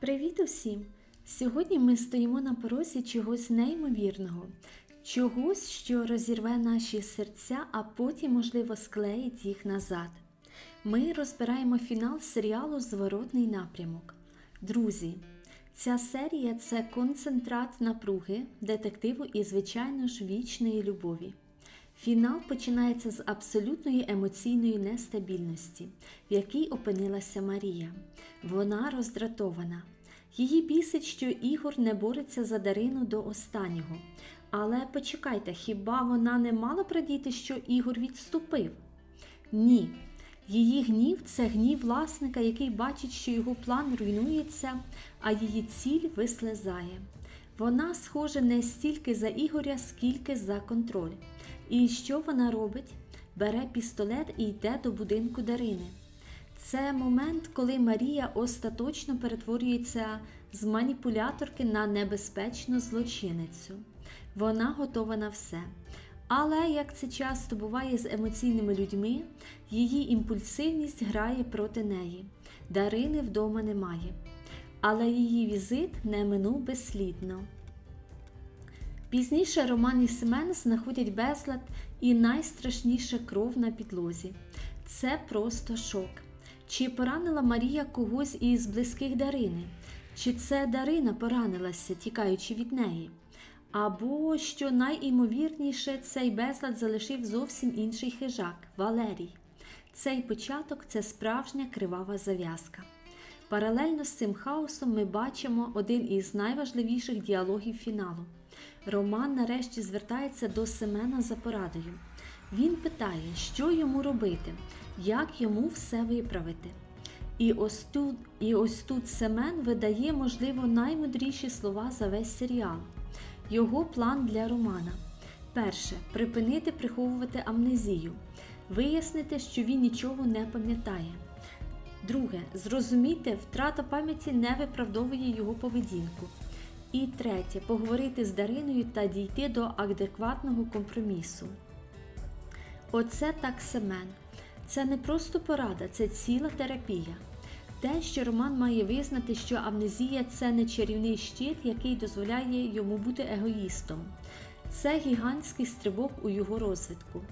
Привіт усім! Сьогодні ми стоїмо на порозі чогось неймовірного, чогось, що розірве наші серця, а потім, можливо, склеїть їх назад. Ми розбираємо фінал серіалу Зворотний напрямок. Друзі, ця серія це концентрат напруги, детективу і, звичайно ж, вічної любові. Фінал починається з абсолютної емоційної нестабільності, в якій опинилася Марія. Вона роздратована. Її бісить, що Ігор не бореться за Дарину до останнього. Але почекайте, хіба вона не мала прадіти, що Ігор відступив? Ні. Її гнів це гнів власника, який бачить, що його план руйнується, а її ціль вислизає. Вона схожа не стільки за Ігоря, скільки за контроль. І що вона робить? Бере пістолет і йде до будинку Дарини. Це момент, коли Марія остаточно перетворюється з маніпуляторки на небезпечну злочиницю. Вона готова на все. Але, як це часто буває з емоційними людьми, її імпульсивність грає проти неї. Дарини вдома немає. Але її візит не минув безслідно. Пізніше Роман і Семен знаходять безлад і найстрашніше кров на підлозі. Це просто шок. Чи поранила Марія когось із близьких Дарини? Чи це Дарина поранилася, тікаючи від неї? Або, що найімовірніше, цей безлад залишив зовсім інший хижак Валерій. Цей початок це справжня кривава зав'язка. Паралельно з цим хаосом ми бачимо один із найважливіших діалогів фіналу. Роман нарешті звертається до Семена за порадою. Він питає, що йому робити, як йому все виправити. І ось тут, і ось тут Семен видає, можливо, наймудріші слова за весь серіал. Його план для Романа. Перше припинити приховувати амнезію, вияснити, що він нічого не пам'ятає. Друге, зрозуміти, втрата пам'яті не виправдовує його поведінку. І третє поговорити з Дариною та дійти до адекватного компромісу. Оце так Семен. Це не просто порада, це ціла терапія. Те, що Роман має визнати, що амнезія це не чарівний щит, який дозволяє йому бути егоїстом. Це гігантський стрибок у його розвитку.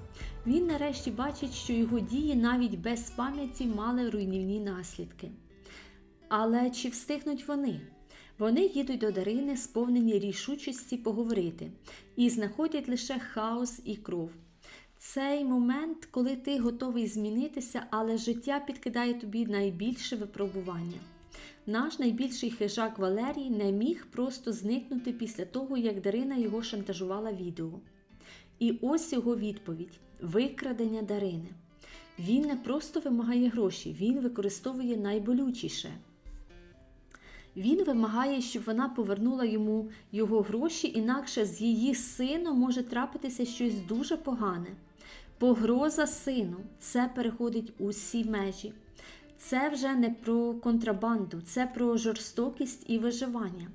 Він нарешті бачить, що його дії навіть без пам'яті мали руйнівні наслідки. Але чи встигнуть вони? Вони їдуть до Дарини, сповнені рішучості поговорити, і знаходять лише хаос і кров. Цей момент, коли ти готовий змінитися, але життя підкидає тобі найбільше випробування. Наш найбільший хижак Валерій не міг просто зникнути після того, як Дарина його шантажувала відео. І ось його відповідь: викрадення Дарини. Він не просто вимагає гроші, він використовує найболючіше. Він вимагає, щоб вона повернула йому його гроші, інакше з її сином може трапитися щось дуже погане. Погроза сину це переходить усі межі. Це вже не про контрабанду, це про жорстокість і виживання.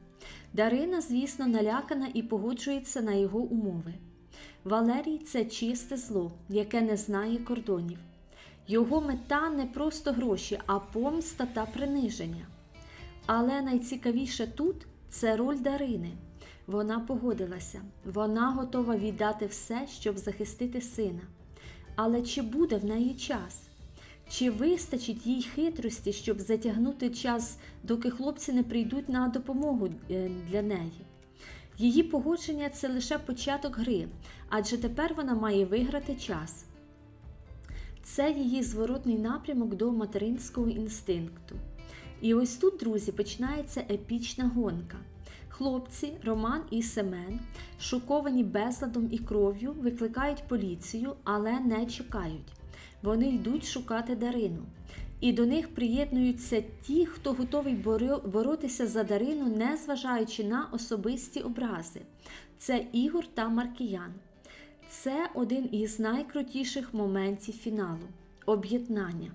Дарина, звісно, налякана і погоджується на його умови. Валерій це чисте зло, яке не знає кордонів. Його мета не просто гроші, а помста та приниження. Але найцікавіше тут це роль Дарини. Вона погодилася, вона готова віддати все, щоб захистити сина. Але чи буде в неї час? Чи вистачить їй хитрості, щоб затягнути час, доки хлопці не прийдуть на допомогу е, для неї? Її погодження це лише початок гри, адже тепер вона має виграти час. Це її зворотний напрямок до материнського інстинкту. І ось тут, друзі, починається епічна гонка. Хлопці, Роман і Семен, шоковані безладом і кров'ю, викликають поліцію, але не чекають. Вони йдуть шукати Дарину. І до них приєднуються ті, хто готовий боротися за Дарину, не зважаючи на особисті образи. Це Ігор та Маркіян. Це один із найкрутіших моментів фіналу об'єднання.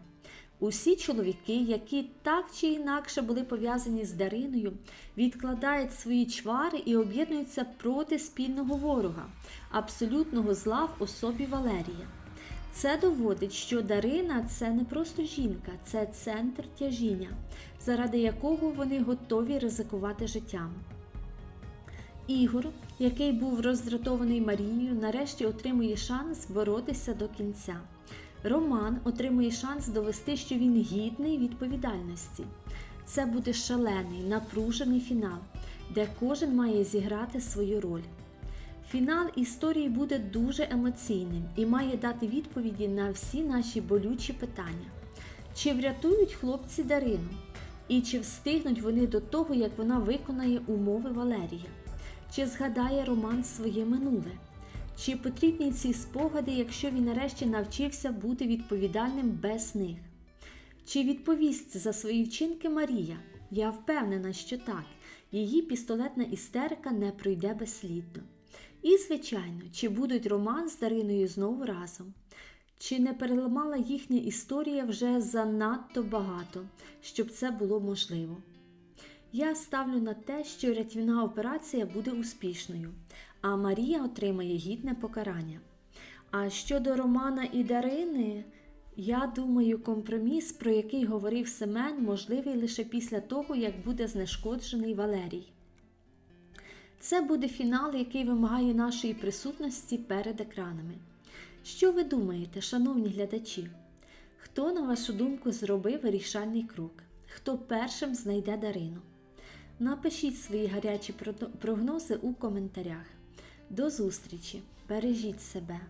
Усі чоловіки, які так чи інакше були пов'язані з Дариною, відкладають свої чвари і об'єднуються проти спільного ворога, абсолютного зла в особі Валерія. Це доводить, що Дарина це не просто жінка, це центр тяжіння. заради якого вони готові ризикувати життям. Ігор, який був роздратований Марією, нарешті отримує шанс боротися до кінця. Роман отримує шанс довести, що він гідний відповідальності. Це буде шалений, напружений фінал, де кожен має зіграти свою роль. Фінал історії буде дуже емоційним і має дати відповіді на всі наші болючі питання. Чи врятують хлопці Дарину? І чи встигнуть вони до того, як вона виконає умови Валерія? Чи згадає Роман своє минуле? Чи потрібні ці спогади, якщо він нарешті навчився бути відповідальним без них? Чи відповість за свої вчинки Марія? Я впевнена, що так. Її пістолетна істерика не пройде безслідно. І, звичайно, чи будуть Роман з Дариною знову разом? Чи не переламала їхня історія вже занадто багато, щоб це було можливо? Я ставлю на те, що рятівна операція буде успішною, а Марія отримає гідне покарання. А щодо Романа і Дарини, я думаю, компроміс, про який говорив Семен, можливий лише після того, як буде знешкоджений Валерій. Це буде фінал, який вимагає нашої присутності перед екранами. Що ви думаєте, шановні глядачі? Хто, на вашу думку, зробив вирішальний крок? Хто першим знайде Дарину? Напишіть свої гарячі прогнози у коментарях. До зустрічі! Бережіть себе!